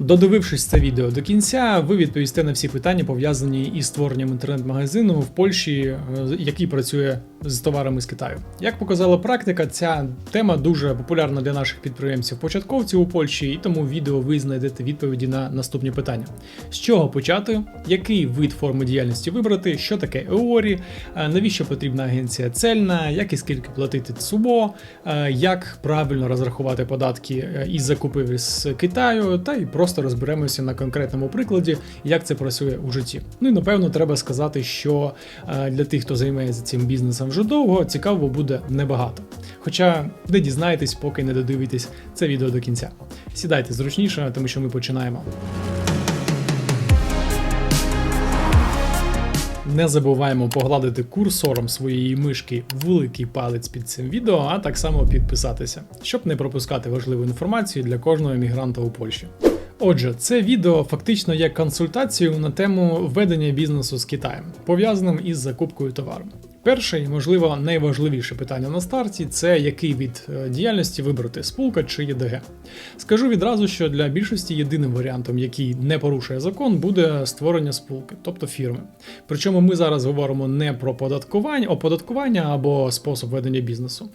Додивившись це відео до кінця, ви відповісте на всі питання, пов'язані із створенням інтернет-магазину в Польщі, е, який працює з товарами з Китаю. Як показала практика, ця тема дуже популярна для наших підприємців-початковців у Польщі, і тому в відео ви знайдете відповіді на наступні питання: з чого почати, який вид форми діяльності вибрати, що таке ЕОРі, е, навіщо потрібна агенція цельна, як і скільки платити ЦУБО, е, як правильно розрахувати податки із закупівель з Китаю, та й просто розберемося на конкретному прикладі, як це працює у житті. Ну і напевно треба сказати, що е, для тих, хто займається цим бізнесом вже довго, цікаво буде небагато. Хоча не дізнаєтесь, поки не додивитесь це відео до кінця. Сідайте зручніше, тому що ми починаємо. Не забуваємо погладити курсором своєї мишки великий палець під цим відео, а так само підписатися, щоб не пропускати важливу інформацію для кожного емігранта у Польщі. Отже, це відео фактично є консультацією на тему ведення бізнесу з Китаєм, пов'язаним із закупкою товару. Перше і, можливо, найважливіше питання на старті це який від е, діяльності вибрати спілка чи ЄДГ. Скажу відразу, що для більшості єдиним варіантом, який не порушує закон, буде створення спілки, тобто фірми. Причому ми зараз говоримо не про податкування, оподаткування або спосіб ведення бізнесу.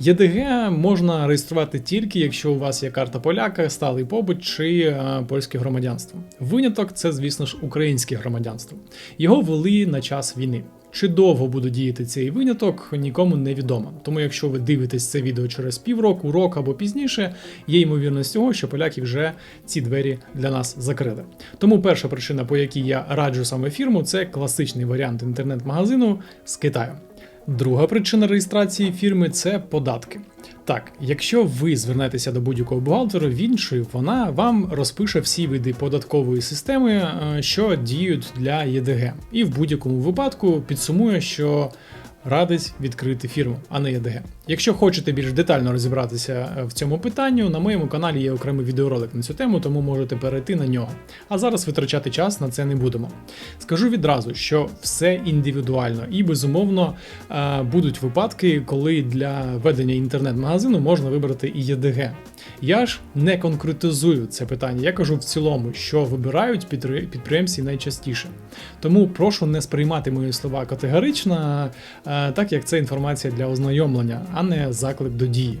ЄДГ можна реєструвати тільки, якщо у вас є карта поляка, сталий побут чи е, польське громадянство. Виняток це, звісно ж, українське громадянство. Його ввели на час війни. Чи довго буде діяти цей виняток, нікому не відомо. Тому, якщо ви дивитесь це відео через півроку, рок або пізніше, є ймовірність того, що поляки вже ці двері для нас закрили. Тому перша причина, по якій я раджу саме фірму, це класичний варіант інтернет-магазину з Китаю. Друга причина реєстрації фірми це податки. Так, якщо ви звернетеся до будь-якого бухгалтера, він чи вона вам розпише всі види податкової системи, е, що діють для ЄДГ, і в будь-якому випадку підсумує, що радить відкрити фірму, а не ЄДГ. Якщо хочете більш детально розібратися е, в цьому питанню, на моєму каналі є окремий відеоролик на цю тему, тому можете перейти на нього. А зараз витрачати час на це не будемо. Скажу відразу, що все індивідуально і безумовно е, будуть випадки, коли для ведення інтернет-магазину можна вибрати і ЄДГ. Я ж не конкретизую це питання, я кажу в цілому, що вибирають підприємці найчастіше. Тому прошу не сприймати мої слова категорично, е, так як це інформація для ознайомлення, а не заклик до дії.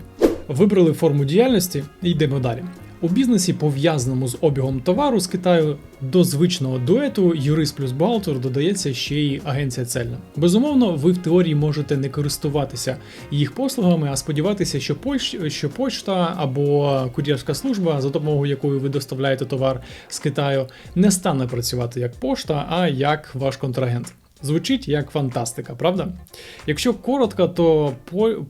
Вибрали форму діяльності і йдемо далі. У бізнесі, пов'язаному з обігом товару з Китаю, до звичного дуету юрист плюс бухгалтер додається ще й агенція цельна. Безумовно, ви в теорії можете не користуватися їх послугами, а сподіватися, що поч... що почта або кур'єрська служба, за допомогою якої ви доставляєте товар з Китаю, не стане працювати як пошта, а як ваш контрагент. Звучить як фантастика, правда? Якщо коротко, то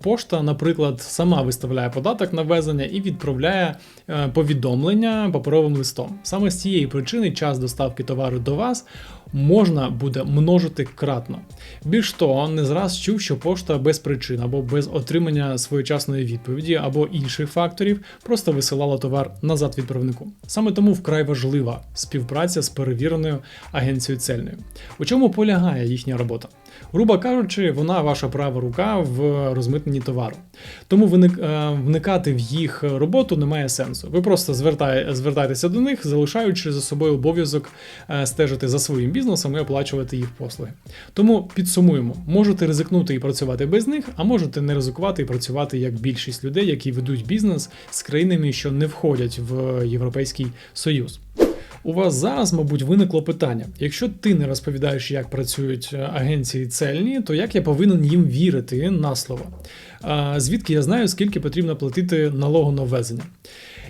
пошта, наприклад, сама виставляє податок на ввезення і відправляє е, повідомлення паперовим листом. Саме з цієї причини час доставки товару до вас можна буде множити кратно. Більш того, не зраз чув, що пошта без причин або без отримання своєчасної відповіді або інших факторів просто висилала товар назад відправнику. Саме тому вкрай важлива співпраця з перевіреною агенцією цельною. У чому полягає їхня робота? Грубо кажучи, вона ваша права рука в розмитненні товару. Тому е, вникати в їх роботу немає сенсу. Ви просто звертає, звертаєтеся до них, залишаючи за собою обов'язок е, стежити за своїм бізнесом і оплачувати їх послуги. Тому підсумуємо: можете ризикнути і працювати без них, а можете не ризикувати і працювати як більшість людей, які ведуть бізнес з країнами, що не входять в Європейський Союз. У вас зараз, мабуть, виникло питання: якщо ти не розповідаєш, як працюють е, агенції цельні, то як я повинен їм вірити на слово? Звідки я знаю, скільки потрібно платити налогу на ввезення?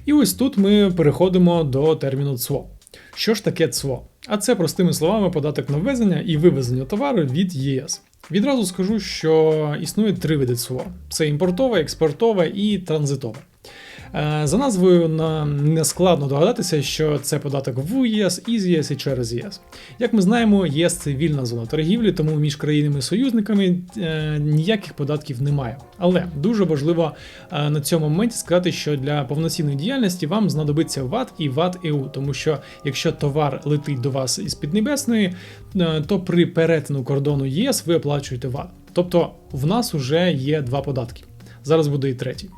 І ось тут ми переходимо до терміну ЦВО. Що ж таке ЦВО? А це простими словами податок на ввезення і вивезення товару від ЄС. Відразу скажу, що існує три види ЦВО: це імпортове, експортове і транзитове. Е, За назвою на- не складно догадатися, що це податок в ЄС, із ЄС і через ЄС. Як ми знаємо, ЄС це вільна зона торгівлі, тому між країнами-союзниками е, ніяких податків немає. Але дуже важливо е, на цьому моменті сказати, що для повноцінної діяльності вам знадобиться ВАТ і ВАТ ЕУ, тому що якщо товар летить до вас із Піднебесної, то при перетину кордону ЄС ви оплачуєте ВАТ. Тобто в нас вже є два податки. Зараз буде і третій.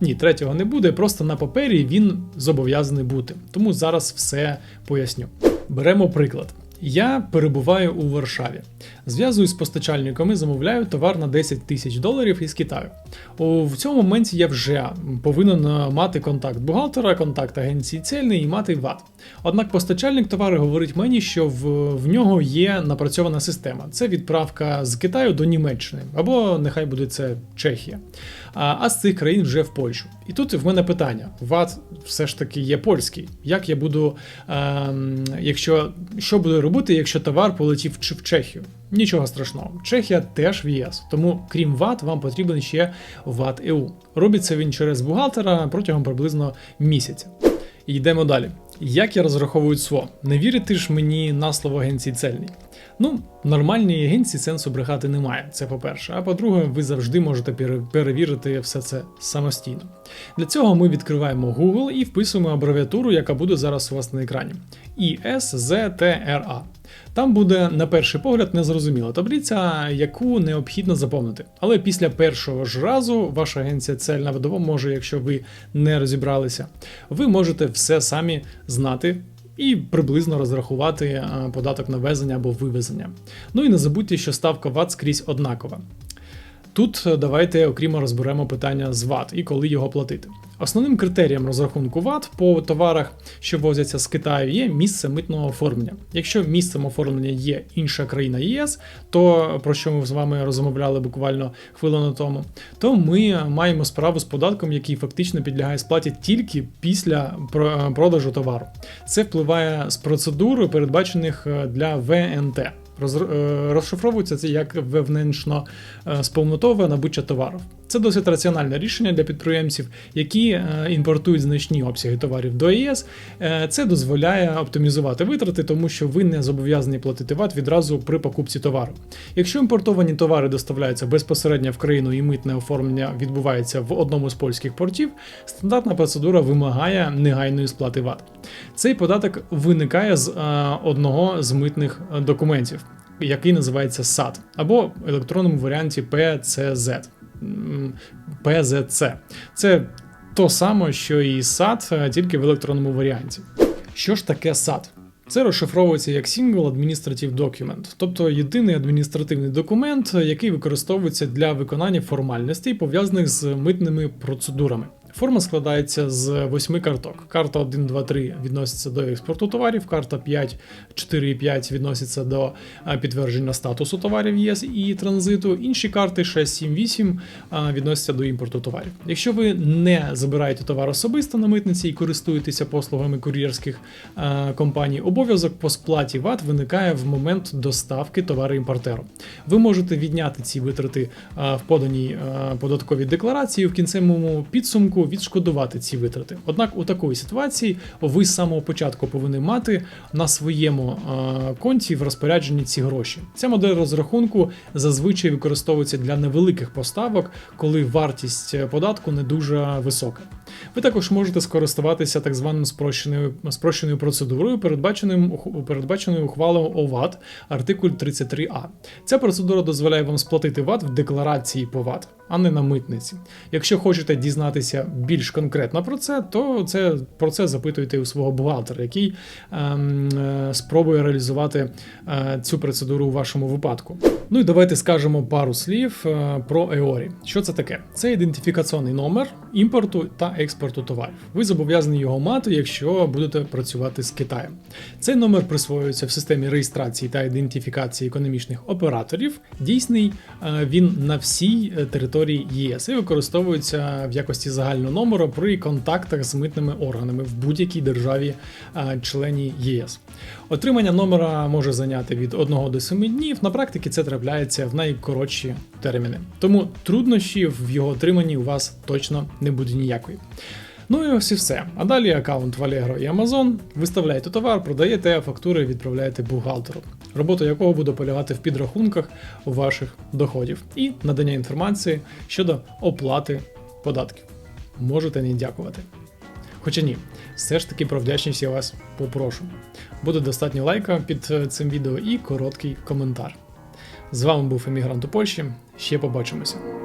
Ні, третього не буде, просто на папері він зобов'язаний бути. Тому зараз все поясню. Беремо приклад. Я перебуваю у Варшаві. Зв'язуюсь з постачальниками, замовляю товар на 10 тисяч доларів із Китаю. У в цьому моменті я вже повинен е, мати контакт бухгалтера, контакт агенції цельний і мати ВАТ. Однак постачальник товару говорить мені, що в, в нього є напрацьована система. Це відправка з Китаю до Німеччини, або нехай буде це Чехія. А, а з цих країн вже в Польщу. І тут в мене питання: ВАТ все ж таки є польський. Як я буду, ем, якщо що буду робити, якщо товар полетів в Чехію? Нічого страшного. Чехія теж в ЄС, тому крім ВАТ, вам потрібен ще ВАТ ЕУ. Робиться він через бухгалтера протягом приблизно місяця. Йдемо далі. Як я розраховую СВО? Не вірите ж мені на слово агенції цельний? Ну, нормальній агенції сенсу брехати немає, це по-перше. А по-друге, ви завжди можете перевірити все це самостійно. Для цього ми відкриваємо Google і вписуємо абревіатуру, яка буде зараз у вас на екрані. ISZTRA. Там буде на перший погляд незрозуміла таблиця, яку необхідно заповнити. Але після першого ж разу ваша агенція цельна допоможе, якщо ви не розібралися, ви можете все самі знати. І приблизно розрахувати е, податок на везення або вивезення. Ну і не забудьте, що ставка ВАТ скрізь однакова. Тут е, давайте окремо розберемо питання з ВАТ і коли його платити. Основним критерієм розрахунку ВАТ по товарах, що возяться з Китаю, є місце митного оформлення. Якщо місцем оформлення є інша країна ЄС, то про що ми з вами розмовляли буквально хвилину тому, то ми маємо справу з податком, який фактично підлягає сплаті тільки після про- продажу товару. Це впливає з процедур, передбачених е, для ВНТ. Е, Розшифровується це як вевненшно е, набуття товарів. Це досить раціональне рішення для підприємців, які е, імпортують значні обсяги товарів до ЄС. Е, Це дозволяє оптимізувати витрати, тому що ви не зобов'язані платити ВАТ відразу при покупці товару. Якщо імпортовані товари доставляються безпосередньо в країну і митне оформлення відбувається в одному з польських портів, стандартна процедура вимагає негайної сплати ВАТ. Цей податок виникає з е, одного з митних документів, який називається САТ, або в електронному варіанті PCZ. PZC. Це то саме, що і SAT, тільки в електронному варіанті. Що ж таке SAT? Це розшифровується як Single Administrative Document, тобто єдиний адміністративний документ, який використовується для виконання формальностей, пов'язаних з митними процедурами. Форма складається з восьми карток. Карта 1, 2, 3 відноситься до експорту товарів, карта 5, 4 і 5 відноситься до підтвердження статусу товарів ЄС і транзиту. Інші карти 6, 7, 8 відносяться до імпорту товарів. Якщо ви не забираєте товар особисто на митниці і користуєтеся послугами кур'єрських компаній, обов'язок по сплаті ВАТ виникає в момент доставки товару імпортеру. Ви можете відняти ці витрати в поданій податковій декларації в кінцевому підсумку відшкодувати ці витрати. Однак у такої ситуації ви з самого початку повинні мати на своєму а, конті в розпорядженні ці гроші. Ця модель розрахунку зазвичай використовується для невеликих поставок, коли вартість е, податку не дуже висока. Ви також можете скористуватися так званим спрощеною, спрощеною процедурою, передбаченим, передбаченою ухвалою ОВАТ, артикуль 33А. Ця процедура дозволяє вам сплатити ВАТ в декларації по ВАТ, а не на митниці. Якщо хочете дізнатися більш конкретно про це, то це про це запитуйте у свого бухгалтера, який ем, е, спробує реалізувати е, цю процедуру у вашому випадку. Ну і давайте скажемо пару слів е, про EORI. Що це таке? Це ідентифікаційний номер імпорту та експорту товарів. Ви зобов'язані його мати, якщо будете працювати з Китаєм. Цей номер присвоюється в системі реєстрації та ідентифікації економічних операторів. Дійсний е, він на всій е, території ЄС і використовується в якості загального номеру при контактах з митними органами в будь-якій державі е, ЄС. Отримання номера може зайняти від 1 до 7 днів. На практиці це трапляється в найкоротші терміни. Тому труднощів в його отриманні у вас точно не буде ніякої. Ну і ось і все. А далі аккаунт в Allegro і Amazon. Виставляєте товар, продаєте, фактури відправляєте бухгалтеру, робота якого буде полягати в підрахунках ваших доходів і надання інформації щодо оплати податків. Можете не дякувати. Хоча ні, все ж таки про вдячність я вас попрошу. Буде достатньо лайка під е, цим відео і короткий коментар. З вами був емігрант у Польщі. Ще побачимося.